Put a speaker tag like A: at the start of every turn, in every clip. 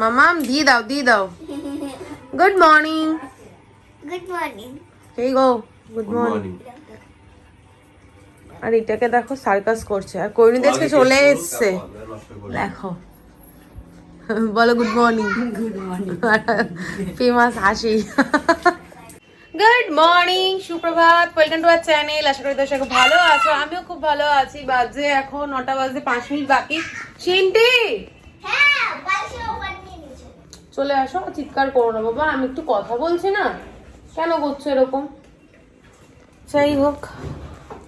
A: মামাম দিয়ে দাও দিয়ে দাও গুড মর্নিং
B: গুড মর্নিং
A: এই গো গুড মর্নিং আর এটাকে দেখো সার্কাস করছে। আর কৈরিন আজকে চলে এসছে। দেখো। বলো good morning good morning famous হাসি। গুড মর্নিং সুপ্রভাত। ওয়েলকাম টু আর চ্যানেল আশা করি দর্শক ভালো আছো। আমিও খুব ভালো আছি। বাজে এখন নটা বাজে পাঁচ মিনিট বাকি। চিন্টি
B: হ্যাঁ বালসে ওপর নিয়ে নিয়েছে
A: চলে আসো চিৎকার করো না, বাবা, আমি একটু কথা বলছি না। কেন করছ এরকম? যাই হোক,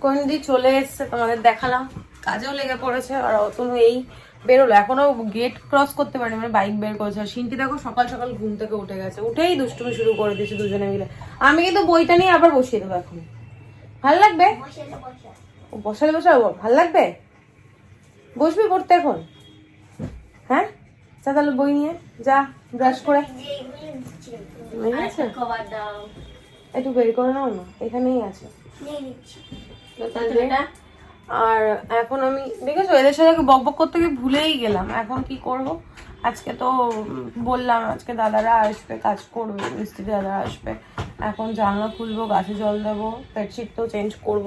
A: কোনদি চলে এসছে, তোমাদের দেখালাম। কাজেও লেগে পড়েছে, আর অতনু এই বেরোলো। এখনও গেট ক্রস করতে পারেনি মানে বাইক বের করেছে। আর সিনটি দেখো, সকাল সকাল ঘুম থেকে উঠে গেছে। উঠেই দুষ্টুমি শুরু করে দিয়েছে দুজনে মিলে। আমি কিন্তু বইটা নিয়ে আবার বসিয়ে দেবো এখন। ভালো লাগবে? বসালে বসাবো? ভালো লাগবে? বসবি পড়তে এখন? হ্যাঁ? যা তাহলে বই নিয়ে যা ব্রাশ করে। একটু বের করে নাও না এখানেই আছে। আর এখন আমি দেখেছ এদের সাথে বক বক করতে গিয়ে ভুলেই গেলাম। এখন কি করব? আজকে তো বললাম আজকে দাদারা আসবে কাজ করবে মিস্ত্রি দাদারা আসবে। এখন জানলা খুলবো গাছে জল দেবো বেডশিট তো চেঞ্জ করব।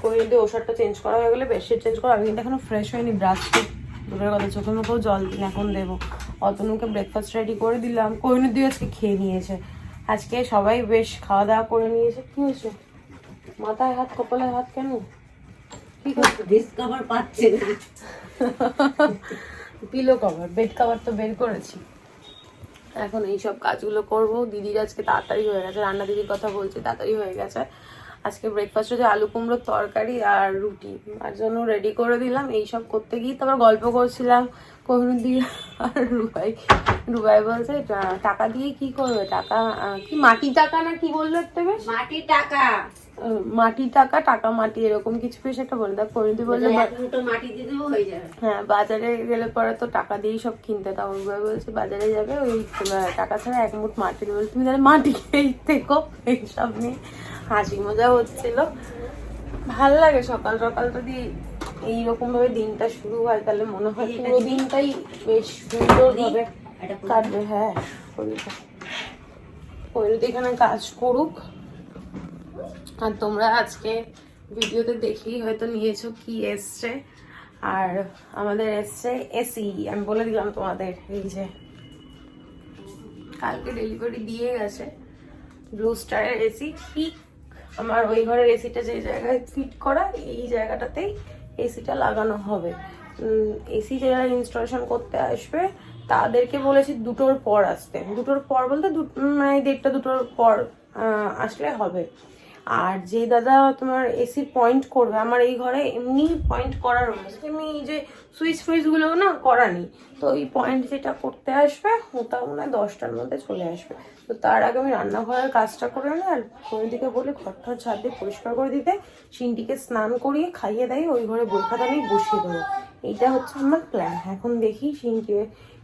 A: করে যদি ওষুধটা চেঞ্জ করা হয়ে গেলে বেডশিট চেঞ্জ করা আমি কিন্তু এখনও ফ্রেশ হয়নি ব্রাশ দূরের কথা চোখে মুখেও জল দিন এখন দেবো। অতনুকে ব্রেকফাস্ট রেডি করে দিলাম। কোহিনুর দিয়ে আজকে খেয়ে নিয়েছে। আজকে সবাই বেশ খাওয়া দাওয়া করে নিয়েছে। কি হয়েছে? মাথায় হাত কপালে হাত কেন? কি করছ?
C: ডিসকভার পাচ্ছে না।
A: পিলো কভার বেড কভার তো বের করেছি। এখন এই সব কাজগুলো করব। দিদির আজকে তাড়াতাড়ি হয়ে গেছে। রান্না দিদির কথা বলছি তাড়াতাড়ি হয়ে গেছে। আজকে ব্রেকফাস্ট হচ্ছে আলু কুমড়োর তরকারি আর রুটি। তার জন্য রেডি করে দিলাম। এই সব করতে গিয়ে তারপর গল্প করছিলাম। কোহিনুর দিয়ে আর রুবাই রুবাই বলছে টাকা দিয়ে কি করবে? টাকা কি মাটি টাকা না কি বলল একটা বেশ?
C: মাটির টাকা।
A: মাটি টাকা টাকা মাটি এরকম কিছু বেশ একটা বলে দেখ পরিণতি বলল
C: মাটি দিয়ে দেবো হয়ে যাবে।
A: হ্যাঁ বাজারে গেলে পরে তো টাকা দিয়েই সব কিনতে তা ওই ভাই বলছে বাজারে যাবে ওই টাকা ছাড়া এক মুঠ মাটি দেবে তুমি তাহলে মাটি খেয়েই থেকো এইসব নিয়ে। হাসি মজা হচ্ছিল। ভালো লাগে সকাল সকাল যদি এইরকম ভাবে দিনটা শুরু হয় তাহলে মনে হয় পুরো দিনটাই বেশ সুন্দর ভাবে কাটবে হ্যাঁ পরিণতি এখানে কাজ করুক। আর তোমরা আজকে ভিডিওতে দেখেই হয়তো নিয়েছো কি এসছে। আর আমাদের এসছে এসি। আমি বলে দিলাম তোমাদের এই যে কালকে ডেলিভারি দিয়ে গেছে। ব্লু স্টারের এসি। ঠিক আমার ওই ঘরের এসিটা যে জায়গায় ফিট করা, এই জায়গাটাতেই এসিটা লাগানো হবে। এসি যারা ইনস্টলেশন করতে আসবে, তাদেরকে বলেছি দুটোর পর আসতে। দুটোর পর বলতে দু- মানে দেড়টা দুটোর পর আসলে হবে। আর যে দাদা তোমার এসি পয়েন্ট করবে, আমার এই ঘরে এমনি পয়েন্ট করা রয়েছে এমনি যে সুইচ ফুইচগুলো না করা নেই। তো এই পয়েন্ট যেটা করতে আসবে, ওটা মনে হয় দশটার মধ্যে চলে আসবে। তো তার আগে আমি রান্নাঘরের কাজটা করে নিই আর দিকে বলে ঘর ঘরটা ছাদ দিয়ে পরিষ্কার করে দিতে। সিনটিকে স্নান করিয়ে খাইয়ে দেয়, ওই ঘরে বই খাতা নিয়ে বসিয়ে দেবো। এইটা হচ্ছে আমার প্ল্যান এখন দেখি সিনকে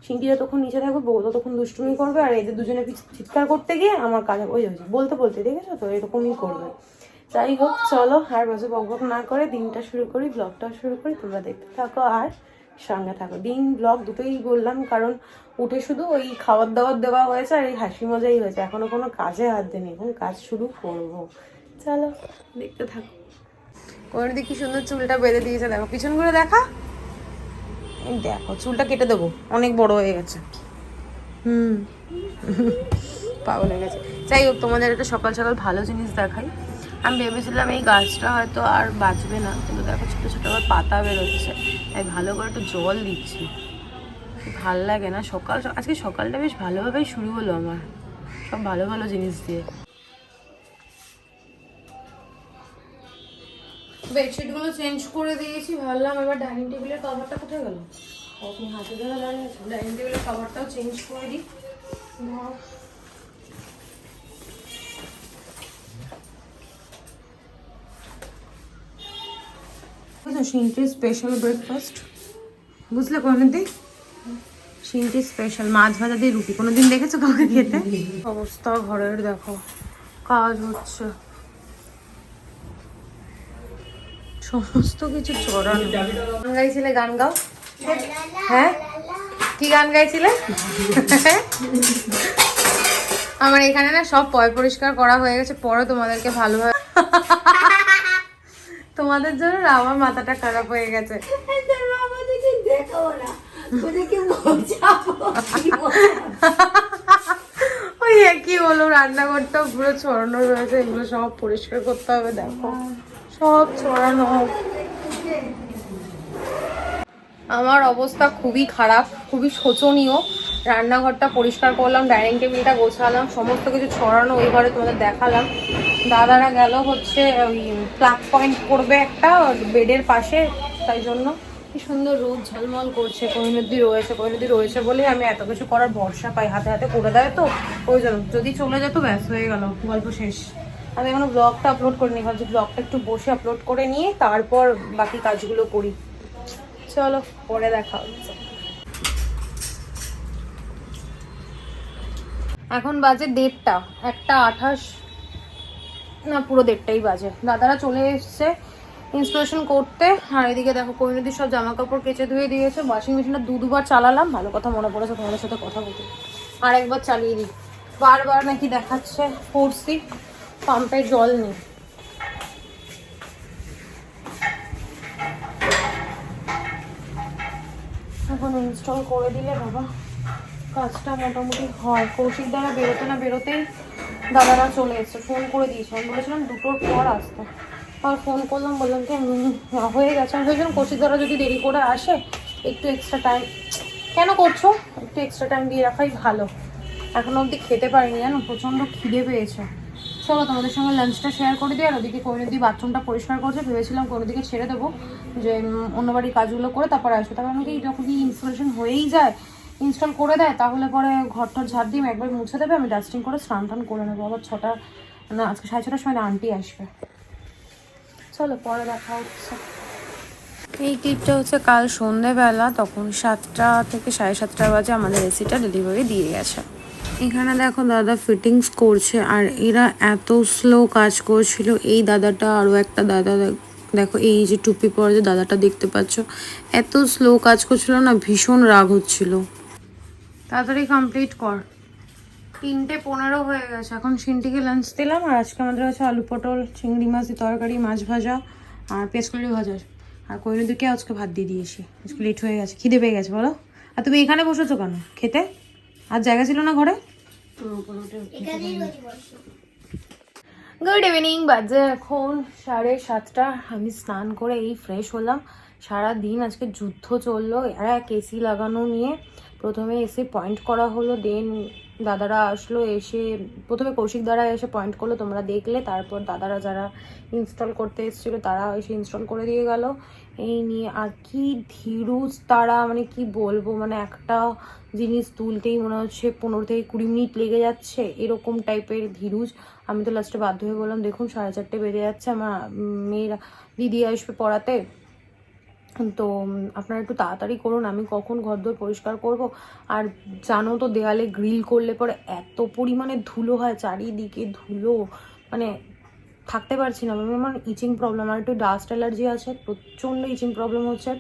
A: সিনটি যতক্ষণ নিচে থাকবে বউ ততক্ষণ দুষ্টুমি করবে আর এদের দুজনে চিৎকার করতে গিয়ে আমার কাজ ওই হয়েছে বলতে বলতে, দেখেছ তো? এরকমই করবে। যাই হোক, চলো, আর বসে বক না করে দিনটা শুরু করি ব্লগটা শুরু করি, তোমরা দেখতে থাকো আর সঙ্গে থাকো। দিন ব্লগ দুটোই বললাম, কারণ উঠে শুধু ওই খাবার দাবার দেওয়া হয়েছে আর এই হাসি মজাই হয়েছে। এখনও কোনো কাজে হাত দেয়নি, এখন কাজ শুরু করব। চলো, দেখতে থাকো। কোন দিকে কি সুন্দর চুলটা বেঁধে দিয়েছে, দেখো, পিছন করে দেখা। এই দেখো, চুলটা কেটে দেবো। অনেক বড় হয়ে গেছে। হুম। পাগল হয়ে গেছে। যাই হোক তোমাদের একটা সকাল সকাল ভালো জিনিস দেখাই। আমি ভেবেছিলাম এই গাছটা হয়তো আর বাঁচবে না, কিন্তু দেখো ছোটো ছোটো আবার পাতা বেরোচ্ছে। তাই ভালো করে একটু জল দিচ্ছি। ভালো লাগে না। সকাল আজকে সকালটা বেশ ভালোভাবেই শুরু হলো আমার। সব ভালো ভালো জিনিস দিয়ে। বেডশিটগুলো চেঞ্জ করে দিয়েছি ভাবলাম এবার ডাইনিং টেবিলের কভারটা কোথায় গেল? আপনি হাতে ধরে ডাইনিং টেবিলের কভারটাও চেঞ্জ করে দিই। বুঝলো স্পেশাল ব্রেকফাস্ট বুঝলে কোনদিন স্পেশাল মাছ ভাজা দিয়ে রুটি। কোনোদিন দেখেছ কাউকে খেতে? অবস্থা ঘরের দেখো। কাজ হচ্ছে। সমস্ত কিছু চড়ানো। গান গাইছিলে, গান গাও। হ্যাঁ? কি গান গাইছিলে? আমার এখানে না সব পয় পরিষ্কার করা হয়ে গেছে, পরে তোমাদেরকে ভালোভাবে তোমাদের জন্য আমার মাথাটা খারাপ হয়ে গেছে? ওই একই হলো, রান্নাঘরটাও পুরো ছড়ানো রয়েছে, এগুলো সব পরিষ্কার করতে হবে, দেখো। সব ছড়ানো। আমার অবস্থা খুবই খারাপ, খুবই শোচনীয়। রান্নাঘরটা পরিষ্কার করলাম, ডাইনিং টেবিলটা গোছালাম, সমস্ত কিছু ছড়ানো ওই ঘরে তোমাদের দেখালাম। দাদারা গেল হচ্ছে ওই প্লাগ পয়েন্ট করবে একটা বেডের পাশে, তাই জন্য। কি সুন্দর রোদ ঝলমল করছে কৈনদি রয়েছে কৈনদি রয়েছে বলেই আমি এত কিছু করার ভরসা পাই, হাতে হাতে করে দেয় তো, ওই জন্য। যদি চলে যেত, ব্যাস হয়ে গেল, গল্প শেষ। আমি এখনও ব্লগটা আপলোড করিনি, ভাবছি ব্লগটা একটু বসে আপলোড করে নিয়ে তারপর বাকি কাজগুলো করি। চলো, পরে দেখা হচ্ছে। এখন বাজে দেড়টা, একটা আঠাশ, না পুরো দেড়টাই বাজে। দাদারা চলে এসছে ইনস্টলেশন করতে। আর এদিকে দেখো কৈনদি সব জামা কাপড় কেচে ধুয়ে দিয়েছে ওয়াশিং মেশিনটা দু দুবার চালালাম, ভালো কথা মনে পড়েছে, তোমাদের সাথে কথা বলতে। আর একবার চালিয়ে দিই। বারবার নাকি দেখাচ্ছে ফোর্সি পাম্পে জল নেই এখন ইনস্টল করে দিলে বাবা, কাজটা মোটামুটি হয়। কৌশিক দ্বারা বেরোতে না বেরোতেই দাদারা চলে এসছে। ফোন করে দিয়েছে আমি বলেছিলাম দুটোর পর আসতে। আর ফোন করলাম, বললাম কি হয়ে গেছে। আমি ভেবেছিলাম কৌশিক দ্বারা যদি দেরি করে আসে, একটু এক্সট্রা টাইম কেন করছ? একটু এক্সট্রা টাইম দিয়ে রাখাই ভালো। এখনও অবধি খেতে পারিনি জানো, প্রচণ্ড খিদে পেয়েছে। চলো তোমাদের সঙ্গে লাঞ্চটা শেয়ার করে দিই, আর ওদিকে কোনোদিন বাথরুমটা পরিষ্কার করছে। ভেবেছিলাম কোনো দিকে ছেড়ে দেবো যে অন্য বাড়ির কাজগুলো করে তারপর আসবে। তারপর আমি কি যখন কি ইনস্টলেশন হয়েই যায়। ইনস্টল করে দেয়, তাহলে পরে ঘরটার ঝাড় দিয়ে একবার মুছে দেবে, আমি ডাস্টিং করে স্নান টান করে নেব। আবার ছটা, না, আজকে সাড়ে ছটার সময় আন্টি আসবে। চলো, পরে দেখা হচ্ছে। এই টিপটা হচ্ছে কাল সন্ধেবেলা, তখন সাতটা থেকে সাড়ে সাতটা বাজে আমাদের এসিটা ডেলিভারি দিয়ে গেছে। এখানে দেখো দাদা ফিটিংস করছে, আর এরা এত স্লো কাজ করছিল। এই দাদাটা আরও একটা দাদা দেখ- এই যে টুপি পরে যে দাদাটা দেখতে পাচ্ছ, এত স্লো কাজ করছিল না, ভীষণ রাগ হচ্ছিল। তাড়াতাড়ি কমপ্লিট কর। তিনটে পনেরো হয়ে গেছে, এখন সিনটিকে লাঞ্চ দিলাম, আর আজকে আমাদের আছে আলু পটল, চিংড়ি মাছ তরকারি, মাছ ভাজা, আর পেঁয়াজ কলি ভাজা। আর কৈনদিকে আজকে ভাত দিয়ে দিয়েছি, আজকে লেট হয়ে গেছে, খিদে পেয়ে গেছে, বলো। আর তুমি এখানে বসেছো কেন, খেতে? আর জায়গা ছিল না ঘরে? গুড ইভিনিং বাজে এখন সাড়ে সাতটা। আমি স্নান করে এই ফ্রেশ হলাম। সারা দিন আজকে যুদ্ধ চলল। এক এসি লাগানো নিয়ে প্রথমে এসি পয়েন্ট করা হলো দেন দাদারা আসলো, এসে প্রথমে কৌশিক দ্বারা এসে পয়েন্ট করল, তোমরা দেখলে। তারপর দাদারা যারা ইনস্টল করতে এসেছিল, তারা এসে ইনস্টল করে দিয়ে গেল। এই নিয়ে আর কি ধীরুজ তারা মানে কি বলব মানে একটা জিনিস তুলতেই মনে হচ্ছে, পনেরো থেকে কুড়ি মিনিট লেগে যাচ্ছে, এরকম টাইপের ধীরুজ। আমি তো লাস্টে বাধ্য হয়ে বললাম, দেখুন, সাড়ে চারটে বেজে যাচ্ছে, আমার মেয়েরা, দিদি আসবে পড়াতে। তো আপনারা একটু তাড়াতাড়ি করুন, আমি কখন ঘরদোর পরিষ্কার করব। আর জানো তো, দেয়ালে গ্রিল করলে পরে এত পরিমাণে ধুলো হয়, চারিদিকে ধুলো মানে থাকতে পারছি না। আমি আমার ইচিং প্রবলেম আর একটু ডাস্ট অ্যালার্জি আছে, প্রচণ্ড ইচিং প্রবলেম হচ্ছে।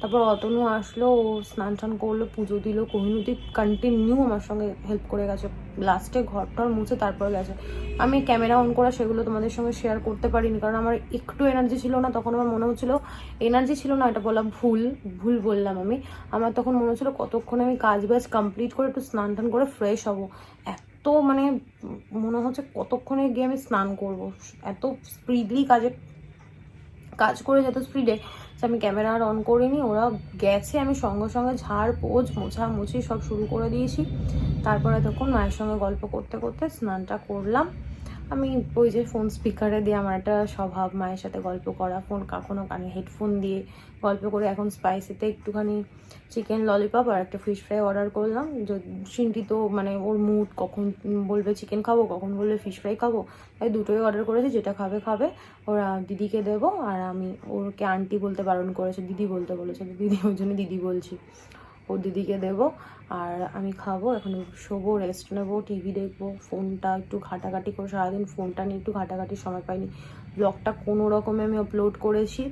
A: তারপর অতনু আসলো, ও স্নান টান করল, পুজো দিল কোহিনুতি কন্টিনিউ আমার সঙ্গে হেল্প করে গেছে। লাস্টে ঘর টর মুছে তারপর গেছে। আমি ক্যামেরা অন করা সেগুলো তোমাদের সঙ্গে শেয়ার করতে পারিনি, কারণ আমার একটু এনার্জি ছিল না, তখন আমার মনে হচ্ছিল এনার্জি ছিল না, এটা বলা ভুল ভুল বললাম আমি। আমার তখন মনে হচ্ছিল কতক্ষণে আমি কাজ বাজ কমপ্লিট করে একটু স্নান টান করে ফ্রেশ হব। এত মানে মনে হচ্ছে কতক্ষণে গিয়ে আমি স্নান করব। এত স্পিডলি কাজে, কাজ করে যত স্পিডে যে আমি ক্যামেরা আর অন করিনি, ওরা গেছে, আমি সঙ্গে সঙ্গে ঝাড়, পোজ মোছা মুছি সব শুরু করে দিয়েছি। তারপরে তখন মায়ের সঙ্গে গল্প করতে করতে স্নানটা করলাম। আমি ওই যে ফোন স্পিকারে দিয়ে আমার একটা স্বভাব, মায়ের সাথে গল্প করা ফোন কখনো কানে হেডফোন দিয়ে গল্প করে এখন স্পাইসিতে একটুখানি চিকেন ললিপপ আর একটা ফিশ ফ্রাই অর্ডার করলাম। যে, সিনটি তো মানে ওর মুড কখন বলবে চিকেন খাব, কখন বলবে ফিশ ফ্রাই খাব, তাই দুটোই অর্ডার করেছি, যেটা খাবে খাবে। ওরা দিদিকে দেবো আর আমি ওকে আন্টি বলতে বারণ করেছে, দিদি বলতে বলেছে, দিদি, ওই জন্য দিদি বলছি। ও দিদিকে দেবো আর আমি খাব, এখন শোবো রেস্ট নেব টিভি দেখব ফোনটা একটু ঘাটাঘাটি করে, সারাদিন ফোনটা নিয়ে একটু ঘাটাঘাটির সময় পাইনি। ব্লগটা কোনো রকমে আমি আপলোড করেছি।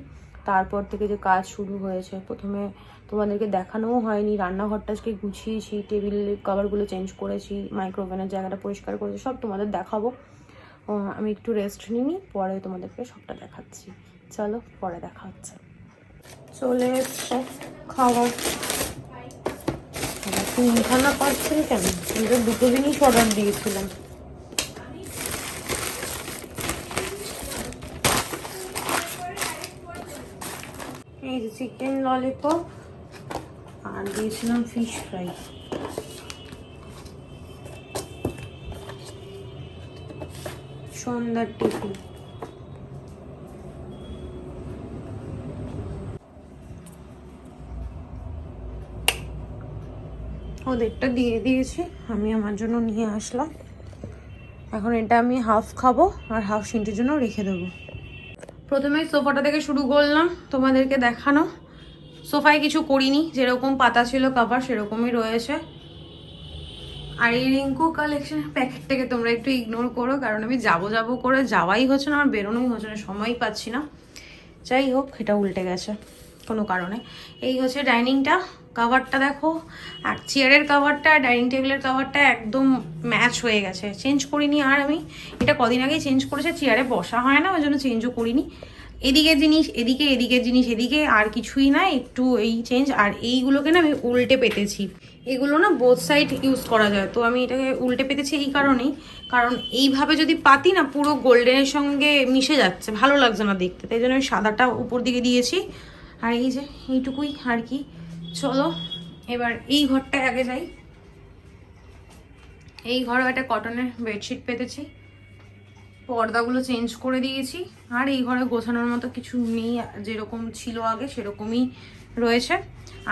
A: তারপর থেকে যে কাজ শুরু হয়েছে, প্রথমে তোমাদেরকে দেখানোও হয়নি, রান্নাঘরটা আজকে গুছিয়েছি, টেবিল কভারগুলো চেঞ্জ করেছি মাইক্রোওভেনের জায়গাটা পরিষ্কার করেছি, সব তোমাদের দেখাবো। আমি একটু রেস্ট নিই, পরে তোমাদেরকে সবটা দেখাচ্ছি। চলো, পরে দেখা হচ্ছে। চলে এসছে খাবার তিনখানা পাচ্ছেন কেন? দুটো জিনিস অর্ডার দিয়েছিলাম। এই যে চিকেন ললিপপ আর দিয়েছিলাম ফিশ ফ্রাই সন্ধ্যার টিফিন। ওদেরটা দিয়ে দিয়েছি, আমি আমার জন্য নিয়ে আসলাম। এখন এটা আমি হাফ খাব আর হাফ সিন্টির জন্য রেখে দেবো। প্রথমে সোফাটা থেকে শুরু করলাম, তোমাদেরকে দেখানো। সোফায় কিছু করিনি, যেরকম পাতা ছিল কাভার সেরকমই রয়েছে। আর এই রিঙ্কু কালেকশনের প্যাকেটটাকে তোমরা একটু ইগনোর করো, কারণ আমি যাব যাব করে যাওয়াই হচ্ছে না আর বেরোনোই হচ্ছে না, সময়ই পাচ্ছি না। যাই হোক, এটা উল্টে গেছে, কোনো কারণে। এই হচ্ছে ডাইনিংটা কাভারটা দেখো, আর চেয়ারের কাভারটা ডাইনিং টেবিলের কাভারটা একদম ম্যাচ হয়ে গেছে। চেঞ্জ করিনি আর আমি। এটা কদিন আগেই চেঞ্জ করেছে চেয়ারে বসা হয় না, ওই জন্য চেঞ্জও করিনি। এদিকে জিনিস, এদিকে এদিকে জিনিস, এদিকে আর কিছুই না, একটু এই চেঞ্জ আর এইগুলোকে না আমি উল্টে পেতেছি। এগুলো না বোথ সাইড ইউজ করা যায়। তো আমি এটাকে উল্টে পেতেছি এই কারণেই। কারণ এইভাবে যদি পাতি না, পুরো গোল্ডেনের সঙ্গে মিশে যাচ্ছে। ভালো লাগছে না দেখতে। তাই জন্য আমি সাদাটা উপর দিকে দিয়েছি। আর এই যে, এইটুকুই আর কি। চলো, এবার এই ঘরটায় আগে যাই। এই ঘরেও একটা কটনের বেডশিট পেতেছি। পর্দাগুলো চেঞ্জ করে দিয়েছি। আর এই ঘরে গোছানোর মতো কিছু নেই, যেরকম ছিল আগে, সেরকমই রয়েছে।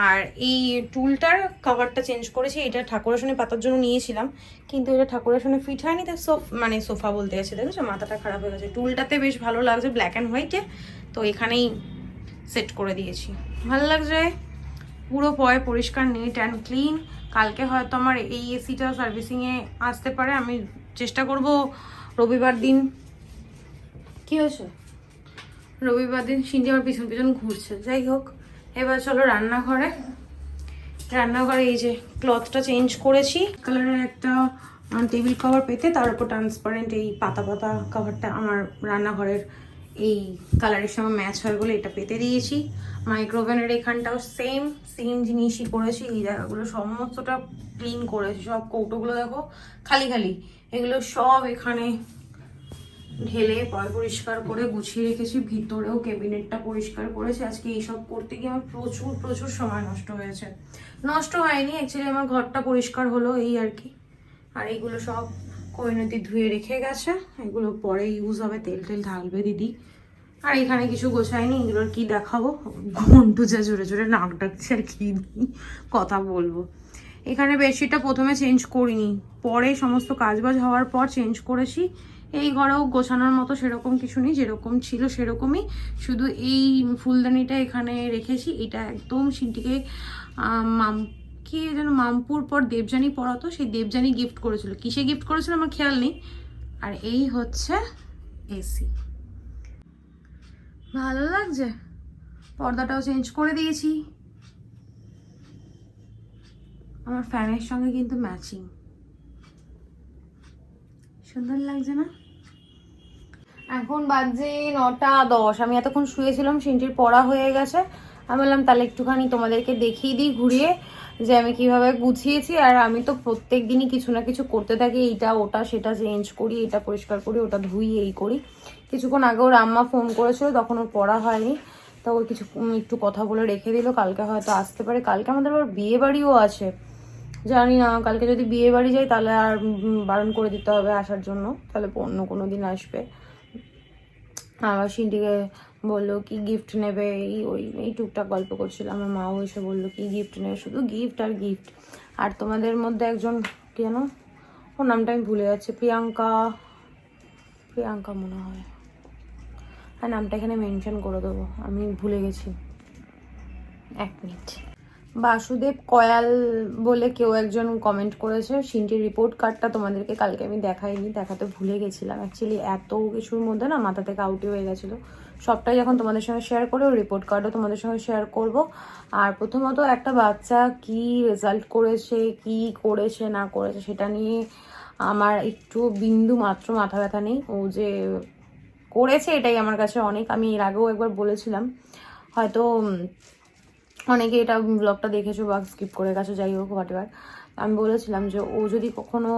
A: আর এই টুলটার কাভারটা চেঞ্জ করেছি, এটা ঠাকুরাসনে পাতার জন্য নিয়েছিলাম। কিন্তু এটা ঠাকুরাসনে ফিট হয়নি, তাই সোফ মানে সোফা বলতে গেছে দেখেছ মাথাটা খারাপ হয়ে গেছে। টুলটাতে বেশ ভালো লাগছে ব্ল্যাক অ্যান্ড হোয়াইটে তো এখানেই সেট করে দিয়েছি। ভালো লাগছে? পুরো পয় পরিষ্কার নিট অ্যান্ড ক্লিন কালকে হয়তো আমার এই এসিটা সার্ভিসিংয়ে আসতে পারে আমি চেষ্টা করব রবিবার দিন। কী হয়েছে? রবিবার দিন সিন্ধি আমার পিছন পিছন ঘুরছে। যাই হোক এবার চলো রান্নাঘরে। রান্নাঘরে এই যে ক্লথটা চেঞ্জ করেছি। কালারের একটা টেবিল কভার পেতে তার উপর ট্রান্সপারেন্ট এই পাতা পাতা কভারটা আমার রান্নাঘরের এই কালারের সঙ্গে ম্যাচ হয় বলে এটা পেতে দিয়েছি। মাইক্রোওভেনের এখানটাও সেম সেম জিনিসই করেছি। এই জায়গাগুলো সমস্তটা ক্লিন করেছি। সব কৌটোগুলো দেখো, খালি খালি। এগুলো সব এখানে ঢেলে পয় পরিষ্কার করে গুছিয়ে রেখেছি। ভিতরেও ক্যাবিনেটটা পরিষ্কার করেছি। আজকে এইসব করতে গিয়ে আমার প্রচুর প্রচুর সময় নষ্ট হয়েছে। নষ্ট হয়নি। অ্যাকচুয়ালি আমার ঘরটা পরিষ্কার হলো এই আর কি। আর এইগুলো সব কইনতি ধুয়ে রেখে গেছে। এগুলো পরে ইউজ হবে। তেল টেল ঢালবে দিদি। আর এখানে কিছু গোছায়নি, এগুলোর কি দেখাবো? ঘন্টু যা জোরে জোরে নাক ডাকছে আর কি কথা বলব। এখানে বেডশিটটা প্রথমে চেঞ্জ করিনি, পরে সমস্ত কাজবাজ হওয়ার পর চেঞ্জ করেছি। এই ঘরেও গোছানোর মতো সেরকম কিছু নেই, যেরকম ছিল সেরকমই। শুধু এই ফুলদানিটা এখানে রেখেছি, এটা একদম সিনটিকে মাম, কি যেন মামপুর পর দেবযানী পড়াতো সেই দেবযানী গিফট করেছিল। কিসে গিফট করেছিল আমার খেয়াল নেই। আর এই হচ্ছে এসি ভালো লাগছে? পর্দাটাও চেঞ্জ করে দিয়েছি। আমার ফ্যানের সঙ্গে কিন্তু ম্যাচিং সুন্দর লাগছে না? এখন বাজে নটা দশ। আমি এতক্ষণ শুয়েছিলাম, সিনটির পড়া হয়ে গেছে। আমি বললাম, তাহলে একটুখানি তোমাদেরকে দেখিয়ে দিই ঘুরিয়ে যে আমি কীভাবে গুছিয়েছি। আর আমি তো প্রত্যেক দিনই কিছু না কিছু করতে থাকি। এইটা, ওটা, সেটা চেঞ্জ করি, এটা পরিষ্কার করি, ওটা ধুই, এই করি। কিছুক্ষণ আগে ওর আম্মা ফোন করেছিল, তখন ওর পড়া হয়নি। তো ওর কিছু একটু কথা বলে রেখে দিল। কালকে হয়তো আসতে পারে। কালকে আমাদের আবার বিয়ে বাড়িও আছে। জানি না, কালকে যদি বিয়ে বাড়ি যাই তাহলে আর বারণ করে দিতে হবে আসার জন্য। তাহলে অন্য কোনো দিন আসবে। আবার সিন্ডিকে বলল, কি গিফট নেবে? এই ওই, এই টুকটাক গল্প করছিল। আমার মাও এসে বলল, কি গিফট নেবে? শুধু গিফট আর গিফট আর তোমাদের মধ্যে একজন কেন ওর নামটা আমি ভুলে যাচ্ছি। প্রিয়াঙ্কা প্রিয়াঙ্কা মনে হয়। হ্যাঁ নামটা এখানে মেনশন করে দেবো। আমি ভুলে গেছি। এক মিনিট। বাসুদেব কয়াল বলে কেউ একজন কমেন্ট করেছে। সিনটির রিপোর্ট কার্ডটা তোমাদেরকে কালকে আমি দেখাইনি। দেখাতে ভুলে গেছিলাম। অ্যাকচুয়ালি এত কিছুর মধ্যে না মাথা থেকে আউটই হয়ে গেছিল। সবটাই যখন তোমাদের সঙ্গে শেয়ার করে রিপোর্ট কার্ডও তোমাদের সঙ্গে শেয়ার করব। আর প্রথমত একটা বাচ্চা কি রেজাল্ট করেছে, কি করেছে, না করেছে, সেটা নিয়ে আমার একটু বিন্দু মাত্র মাথা ব্যথা নেই। ও যে করেছে এটাই আমার কাছে অনেক, আমি এর আগেও একবার বলেছিলাম। হয়তো অনেকে এটা ব্লগটা দেখেছ বা স্কিপ করে গেছো, যাই হোক হোয়াট আমি বলেছিলাম যে ও যদি কখনো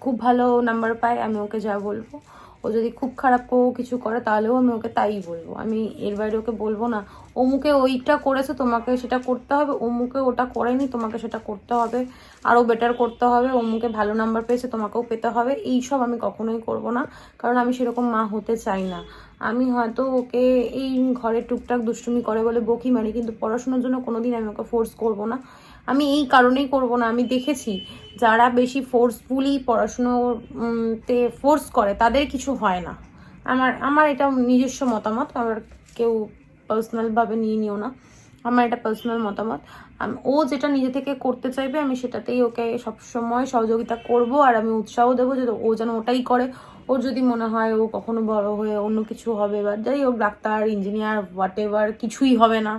A: খুব ভালো নাম্বার পায়, আমি ওকে যা বলব। ও যদি খুব খারাপ কেউ কিছু করে, তাহলেও আমি ওকে তাই বলব। আমি এর বাইরে ওকে বলব না। অমুকে ওইটা করেছে, তোমাকে সেটা করতে হবে। অমুকে ওটা করেনি, তোমাকে সেটা করতে হবে। আরও বেটার করতে হবে। অমুকে ভালো নাম্বার পেয়েছে, তোমাকেও পেতে হবে। এইসব আমি কখনোই করব না, কারণ আমি সেরকম মা হতে চাই না। আমি হয়তো ওকে এই ঘরে টুকটাক দুষ্টুমি করে বলে বকি মারি কিন্তু পড়াশোনার জন্য কোনোদিন আমি ওকে ফোর্স করব না। আমি এই কারণেই করব না আমি দেখেছি যারা বেশি ফোর্সফুলি পড়াশুনো উম, তে ফোর্স করে তাদের কিছু হয় না। আমার আমার এটা নিজস্ব মতামত আমার কেউ পার্সোনালভাবে নিয়ে নিও না। আমার এটা পার্সোনাল মতামত। ও যেটা নিজে থেকে করতে চাইবে আমি সেটাতেই ওকে সবসময় সহযোগিতা করব আর আমি উৎসাহ দেবো যে ও যেন ওটাই করে। ওর যদি মনে হয় ও কখনো বড় হয়ে অন্য কিছু হবে বা যাই হোক ডাক্তার ইঞ্জিনিয়ার হোয়াট কিছুই হবে না।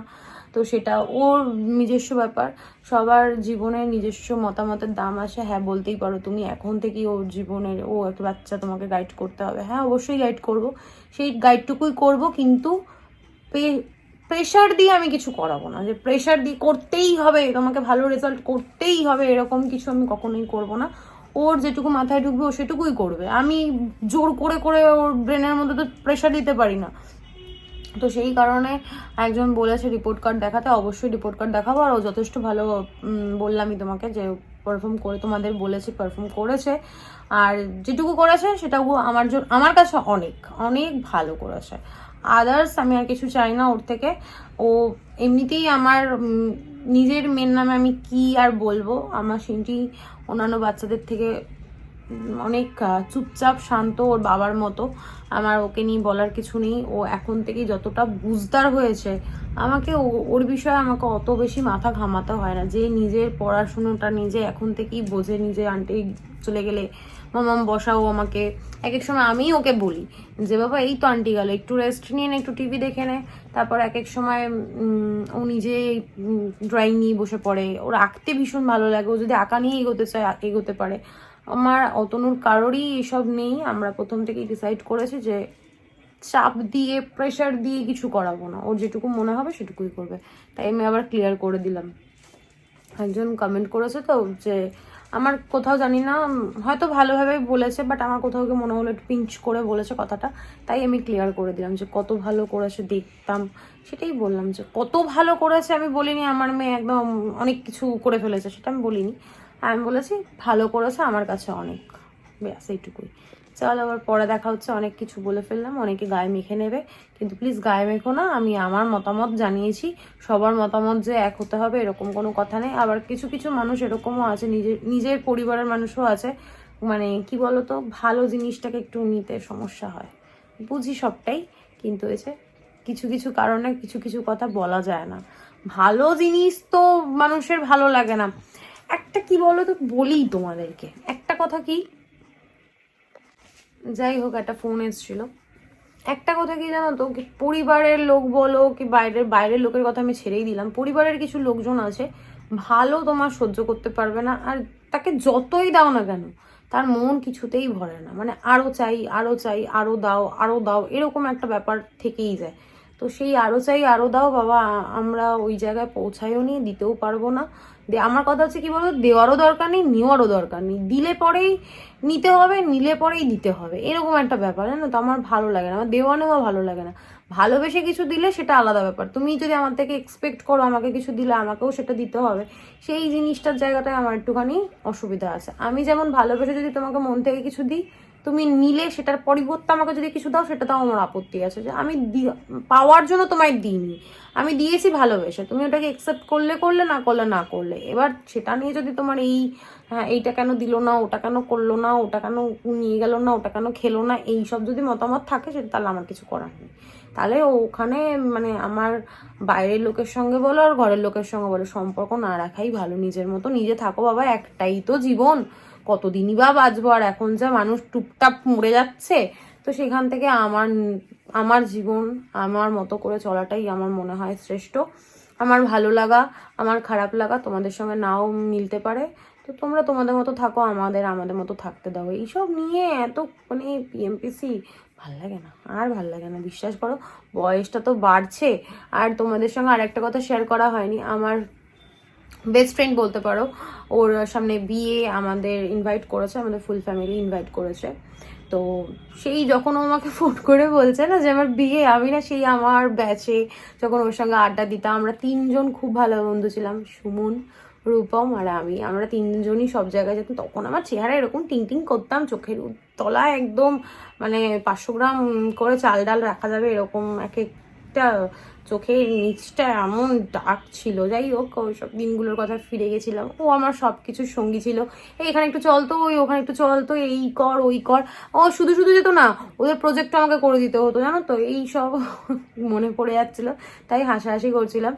A: তো সেটা ওর নিজস্ব ব্যাপার। সবার জীবনে নিজস্ব মতামতের দাম আসে। হ্যাঁ বলতেই পারো তুমি এখন থেকেই ওর জীবনের ও একটা বাচ্চা তোমাকে গাইড করতে হবে। হ্যাঁ অবশ্যই গাইড করব। সেই গাইডটুকুই করব কিন্তু প্রেশার দিয়ে আমি কিছু করাবো না। যে প্রেশার দিয়ে করতেই হবে, তোমাকে ভালো রেজাল্ট করতেই হবে, এরকম কিছু আমি কখনোই করব না। ওর যেটুকু মাথায় ঢুকবে, ও সেটুকুই করবে। আমি জোর করে করে ওর ব্রেনের মধ্যে তো প্রেশার দিতে পারি না। তো সেই কারণে একজন বলেছে রিপোর্ট কার্ড দেখাতে, অবশ্যই রিপোর্ট কার্ড দেখাবো। আর ও যথেষ্ট ভালো বললামই তোমাকে যে পারফর্ম করে, তোমাদের বলেছি পারফর্ম করেছে। আর যেটুকু করেছে সেটা ও আমার জন্য আমার কাছে অনেক অনেক ভালো করেছে। আদার্স আমি আর কিছু চাই না ওর থেকে। ও এমনিতেই আমার নিজের মেন নামে আমি কি আর বলব? আমার সিনটি অন্যান্য বাচ্চাদের থেকে অনেক চুপচাপ শান্ত ওর বাবার মতো। আমার ওকে নিয়ে বলার কিছু নেই। ও এখন থেকেই যতটা বুঝদার হয়েছে, আমাকে ওর বিষয়ে আমাকে অত বেশি মাথা ঘামাতে হয় না। যে নিজের পড়াশুনোটা নিজে এখন থেকেই বোঝে, নিজে আন্টি চলে গেলে মামাম বসাও আমাকে। এক এক সময় আমি ওকে বলি যে, বাবা, এই তো আন্টি গেল, একটু রেস্ট নিয়ে একটু টিভি দেখে নে। তারপর এক এক সময় ও নিজে ড্রয়িং নিয়ে বসে পড়ে। ওর আঁকতে ভীষণ ভালো লাগে। ও যদি আঁকা নিয়ে এগোতে চায়, এগোতে পারে। আমার, অতনুর কারোরই এসব নেই। আমরা প্রথম থেকেই ডিসাইড করেছি যে চাপ দিয়ে প্রেশার দিয়ে কিছু করাবো না। ওর যেটুকু মনে হবে সেটুকুই করবে। তাই আমি আবার ক্লিয়ার করে দিলাম। একজন কমেন্ট করেছে তো যে, আমার কোথাও জানি না, হয়তো ভালোভাবে বলেছে বাট আমার কোথাও গিয়ে মনে হলো একটু পিঞ্চ করে বলেছে কথাটা। তাই আমি ক্লিয়ার করে দিলাম যে, কত ভালো করেছে দেখতাম। সেটাই বললাম যে, কত ভালো করেছে আমি বলিনি, আমার মেয়ে একদম অনেক কিছু করে ফেলেছে। সেটা আমি বলিনি। আমি বলেছি, ভালো করেছে, আমার কাছে অনেক। ব্যাস, এইটুকুই। চল, আবার পরে দেখা হচ্ছে, অনেক কিছু বলে ফেললাম, অনেকে গায়ে মেখে নেবে। কিন্তু প্লিজ গায়ে মেখো না, আমি আমার মতামত জানিয়েছি। সবার মতামত যে এক হতে হবে, এরকম কোনো কথা নেই। আবার কিছু কিছু মানুষ এরকমও আছে নিজের নিজের পরিবারের মানুষও আছে। মানে কি বলতো, ভালো জিনিসটাকে একটু নিতে সমস্যা হয়। বুঝি সবটাই, কিন্তু এসে কিছু কিছু কারণে কিছু কিছু কথা বলা যায় না। ভালো জিনিস তো মানুষের ভালো লাগে না। একটা কি বলো তো বলি তোমাদেরকে। একটা কথা কি? যাই হোক, একটা ফোন এসেছিল। একটা কথা কি জানো তো পরিবারের লোক বলো, কি বাইরের বাইরের লোকের কথা আমি ছেড়েই দিলাম। পরিবারের কিছু লোকজন আছে, ভালো তোমার সহ্য করতে পারবে না, আর তাকে যতই দাও না কেন, তার মন কিছুতেই ভরে না। মানে আরও চাই আরও চাই, আরও দাও আরও দাও, এরকম একটা ব্যাপার থেকেই যায়। তো সেই আরও চাই, আরও দাও, বাবা, আমরা ওই জায়গায় পৌঁছায়ও নি, দিতেও পারব না। আমার কথা হচ্ছে কি বলতো, দেওয়ারও দরকার নেই, নেওয়ারও দরকার নেই। দিলে পরেই নিতে হবে, নিলে পরেই দিতে হবে। এরকম একটা ব্যাপার, জানো তো, আমার ভালো লাগে না, আমার দেওয়া নেওয়া ভালো লাগে না। ভালোবেসে কিছু দিলে সেটা আলাদা ব্যাপার। তুমি যদি আমার থেকে এক্সপেক্ট করো, আমাকে কিছু দিলে আমাকেও সেটা দিতে হবে। সেই জিনিসটার জায়গাটায় আমার একটুখানি অসুবিধা আছে। আমি যেমন ভালোবেসে যদি তোমাকে মন থেকে কিছু দিই তুমি নিলে সেটার পরিবর্তে আমাকে যদি কিছু দাও, সেটা তাও আমার আপত্তি আছে যে আমি পাওয়ার জন্য তোমায় দিইনি। আমি দিয়েছি ভালোবেসে। তুমি ওটাকে একসেপ্ট করলে করলে, না করলে না করলে। এবার সেটা নিয়ে যদি তোমার এই হ্যাঁ এইটা কেন দিল না, ওটা কেন করল না, ওটা কেন নিয়ে গেল না, ওটা কেন খেলো না এই সব যদি মতামত থাকে, সেটা তাহলে আমার কিছু করার নেই। তাহলে ওখানে মানে আমার বাইরের লোকের সঙ্গে বলো আর ঘরের লোকের সঙ্গে বলো, সম্পর্ক না রাখাই ভালো। নিজের মতো নিজে থাকো বাবা, একটাই তো জীবন। কতদিনই বা বাঁচবো আর এখন যা মানুষ টুপটাপ মরে যাচ্ছে, তো সেখান থেকে আমার আমার জীবন, আমার মতো করে চলাটাই আমার মনে হয় শ্রেষ্ঠ। আমার ভালো লাগা, আমার খারাপ লাগা তোমাদের সঙ্গে নাও মিলতে পারে। তো তোমরা তোমাদের মতো থাকো, আমাদের আমাদের মতো থাকতে দাও। এইসব নিয়ে এত মানে পিএমপিসি ভালো লাগে না, আর ভালো লাগে না। বিশ্বাস করো, বয়সটা তো বাড়ছে। আর তোমাদের সঙ্গে আর একটা কথা শেয়ার করা হয়নি। আমার বেস্ট ফ্রেন্ড বলতে পারো। ওর সামনে বিয়ে আমাদের ইনভাইট করেছে, আমাদের ফুল ফ্যামিলি ইনভাইট করেছে। তো সেই যখন ও আমাকে ফোন করে বলছে না যে, আমার বিয়ে, আমি না সেই আমার ব্যাচে যখন ওর সঙ্গে আড্ডা দিতাম, আমরা তিনজন খুব ভালো বন্ধু ছিলাম, সুমন, রূপম আর আমি। আমরা তিনজনই সব জায়গায় যেতাম। তখন আমার চেহারা এরকম টিং টিং করতাম, চোখের তলায় একদম মানে পাঁচশো গ্রাম করে চাল ডাল রাখা যাবে এরকম এক একটা চোখের নিচটা এমন ডাক ছিল, যাই হোক ওই সব দিনগুলোর কথা ফিরে গেছিলাম। ও আমার সব কিছুর সঙ্গী ছিল। এখানে একটু চল তো, ওই ওখানে একটু চল তো, এই কর, ওই কর। ও শুধু শুধু যেত না, ওদের প্রজেক্টটা আমাকে করে দিতে হতো, জানো তো? এই সব মনে পড়ে যাচ্ছিল, তাই হাসাহাসি করছিলাম।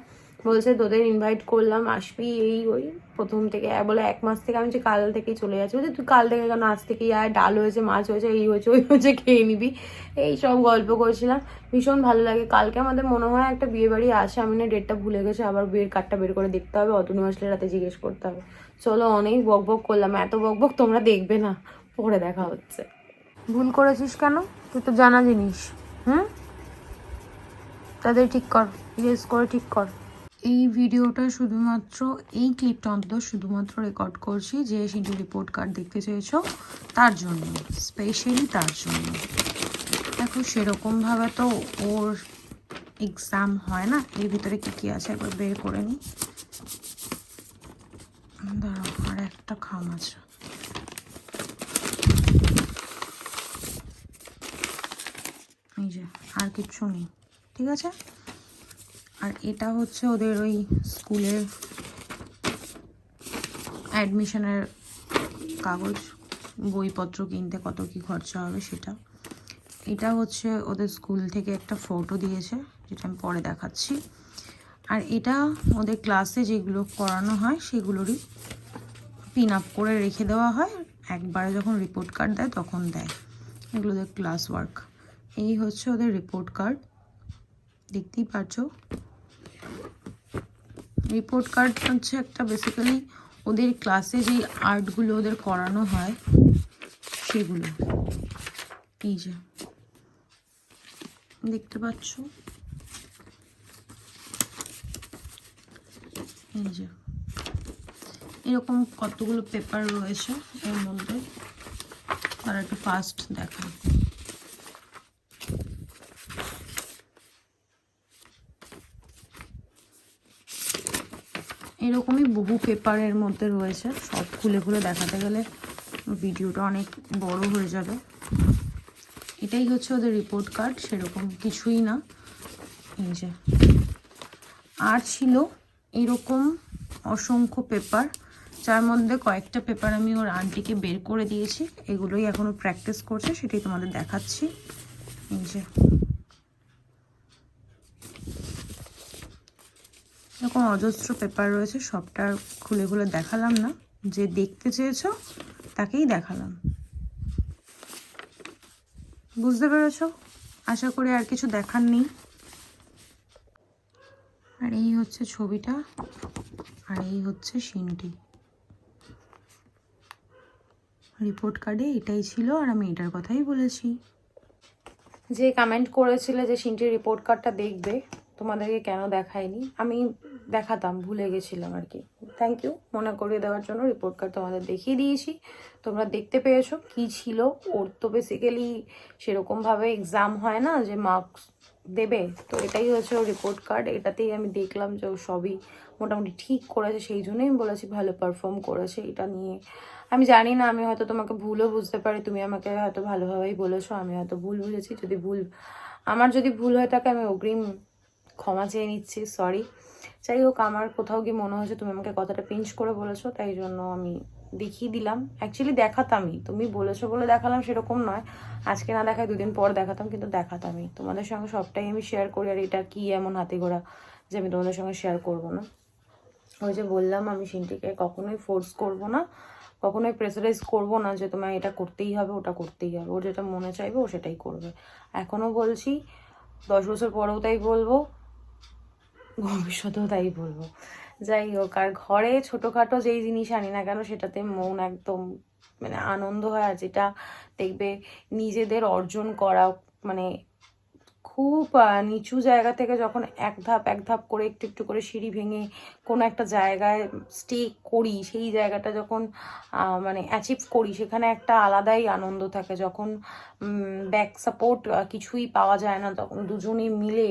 A: বলছে তোদের ইনভাইট করলাম, আসবি এই ওই প্রথম থেকে। বলে এক মাস থেকে আমি যে কাল থেকেই চলে যাচ্ছি। বলছে, তুই কাল থেকে কেন? আজ থেকেই আয়, ডাল হয়েছে, মাছ হয়েছে, এই হয়েছে, ওই হয়েছে, খেয়ে নিবি। এই সব গল্প করছিলাম। ভীষণ ভালো লাগে। কালকে আমাদের মনে হয় একটা বিয়ে বাড়ি আছে, আমি না ডেটটা ভুলে গেছে, আবার বিয়ের কার্ডটা বের করে দেখতে হবে, অতনু আসলে রাতে জিজ্ঞেস করতে হবে। চলো, অনেক বক বক করলাম। এত বক বক তোমরা দেখবে না, পরে দেখা হচ্ছে। ভুল করেছিস কেন? তুই তো জানা জিনিস, হুম? তাদের ঠিক কর ইয়েস করে ঠিক কর। এই ভিডিওটা শুধুমাত্র, এই ক্লিপটা অন্তত শুধুমাত্র রেকর্ড করছি যে সিটি রিপোর্ট কার্ড দেখতে চেয়েছো, তার জন্য স্পেশালি তার জন্য। দেখো সেরকমভাবে তো ওর এক্সাম হয় না, এর ভিতরে কী কী আছে একবার বের করে নিই আর একটা খাম আছে। এই যে, আর কিচ্ছু নেই, ঠিক আছে? আর এটা হচ্ছে ওদের ওই স্কুলের অ্যাডমিশনের কাগজ, বইপত্র কিনতে কত কি খরচা হবে সেটা। এটা হচ্ছে ওদের স্কুল থেকে একটা ফটো দিয়েছে, যেটা আমি পরে দেখাচ্ছি। আর এটা ওদের ক্লাসে যেগুলো করানো হয় সেগুলোরই পিন আপ করে রেখে দেওয়া হয়। একবারে যখন রিপোর্ট কার্ড দেয় তখন দেয়। এগুলো ওদের ক্লাস ওয়ার্ক এই হচ্ছে ওদের রিপোর্ট কার্ড দেখতেই পাচ্ছো রিপোর্ট কার্ড হচ্ছে একটা বেসিক্যালি ওদের ক্লাসে যেই আর্টগুলো ওদের করানো হয়, সেগুলো। এই যে। দেখতে পাচ্ছ? এই যে। এরকম কতগুলো পেপার রয়েছে এর মধ্যে? তারা একটু ফাস্ট দেখায়। এরকমই বহু পেপারের মধ্যে রয়েছে। সব খুলে খুলে দেখাতে গেলে ভিডিওটা অনেক বড় হয়ে যাবে। এটাই হচ্ছে ওদের রিপোর্ট কার্ড সেরকম কিছুই না। এই যে। আর ছিল এরকম অসংখ্য পেপার, যার মধ্যে কয়েকটা পেপার আমি ওর আন্টিকে বের করে দিয়েছি। এগুলোই এখনও প্র্যাকটিস করছে, সেটাই তোমাদের দেখাচ্ছি। এই যে। এরকম অজস্র পেপার রয়েছে, সবটা খুলে খুলে দেখালাম না। যে দেখতে চেয়েছো, তাকেই দেখালাম। বুঝতে পেরেছ? আশা করি আর কিছু দেখার নেই। আর এই হচ্ছে ছবিটা, আর এই হচ্ছে সিনটি। রিপোর্ট কার্ডে এটাই ছিল, আর আমি এটার কথাই বলেছি। যে কমেন্ট করেছিলে যে সিনটির রিপোর্ট কার্ডটা দেখবে তোমাদেরকে কেন দেখায়নি আমি দেখাতাম, ভুলে গেছিলাম আর কি। থ্যাংক ইউ মনে করিয়ে দেওয়ার জন্য রিপোর্ট কার্ড তোমাদের দেখিয়ে দিয়েছি। তোমরা দেখতে পেয়েছ কি ছিল। ওর তো বেসিক্যালি সেরকমভাবে এক্সাম হয় না যে মার্কস দেবে। তো এটাই হচ্ছে ওর রিপোর্ট কার্ড এটাতেই আমি দেখলাম যে ও সবই মোটামুটি ঠিক করেছে। সেই জন্যই আমি বলেছি ভালো পারফর্ম করেছে এটা নিয়ে। আমি জানি না, আমি হয়তো তোমাকে ভুলও বুঝতে পারি। তুমি আমাকে হয়তো ভালোভাবেই বলেছ, আমি হয়তো ভুল বুঝেছি। যদি ভুল, আমার যদি ভুল হয়ে থাকে, আমি অগ্রিম ক্ষমা চেয়ে নিচ্ছি সরি যাই হোক, আমার কোথাও গিয়ে মনে হয়েছে তুমি আমাকে কথাটা পিঞ্চ করে বলেছ, তাই জন্য আমি দেখিয়ে দিলাম। অ্যাকচুয়ালি দেখাতামই, তুমি বলেছ বলে দেখালাম সেরকম নয়। আজকে না দেখায়, দুদিন পর দেখাতাম, কিন্তু দেখাতামই। তোমাদের সঙ্গে সবটাই আমি শেয়ার করি, আর এটা কি এমন হাতে ঘোড়া যে আমি তোমাদের সঙ্গে শেয়ার করব না? ওই যে বললাম আমি সিনটিকে, কখনোই ফোর্স করব না, কখনোই প্রেসারাইজ করব না যে তোমায় এটা করতেই হবে, ওটা করতেই হবে। ওর যেটা মনে চাইবে, ও সেটাই করবে। এখনও বলছি, দশ বছর পরেও তাই বলব। ভবিষ্যতেও তাই বলব। যাই হোক, আর ঘরে ছোটোখাটো যেই জিনিস আনি না কেন, সেটাতে মন একদম মানে আনন্দ হয়, আর যেটা দেখবে নিজেদের অর্জন করা মানে খুব নিচু জায়গা থেকে যখন এক ধাপ এক ধাপ করে একটু একটু করে সিঁড়ি ভেঙে কোনো একটা জায়গায় স্টে করি, সেই জায়গাটা যখন মানে অ্যাচিভ করি, সেখানে একটা আলাদাই আনন্দ থাকে। যখন ব্যাক সাপোর্ট কিছুই পাওয়া যায় না, তখন দুজনে মিলে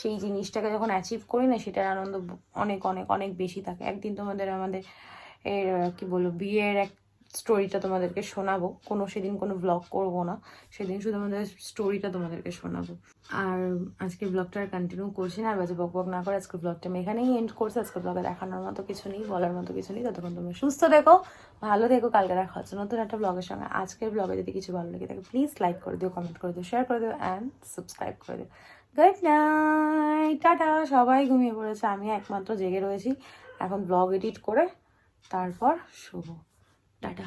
A: সেই জিনিসটাকে যখন অ্যাচিভ করি না, সেটার আনন্দ অনেক অনেক অনেক বেশি থাকে। একদিন তোমাদের আমাদের এর, কি বলব, বিয়ের এক স্টোরিটা তোমাদেরকে শোনাবো। কোনো সেদিন কোনো ব্লগ করব না, সেদিন শুধু আমাদের স্টোরিটা তোমাদেরকে শোনাবো। আর আজকে ব্লগটা আর কন্টিনিউ করছি না, আর বাজে বক বক না করে আজকে ব্লগটা আমি এখানেই এন্ড করছি। আজকে ব্লগে দেখানোর মতো কিছু নেই, বলার মতো কিছু নেই। ততক্ষণ তুমি সুস্থ দেখো ভালো দেখো কালকে দেখা হচ্ছে নতুন একটা ব্লগের সঙ্গে। আজকের ব্লগে যদি কিছু ভালো লেগে থাকে প্লিজ লাইক করে দিও কমেন্ট করে দিও শেয়ার করে দিও অ্যান্ড সাবস্ক্রাইব করে দিও। Good night tata! সবাই ঘুমিয়ে পড়েছে আমি একমাত্র জেগে রয়েছি। এখন ব্লগ এডিট করে তারপর শুভ টাটা।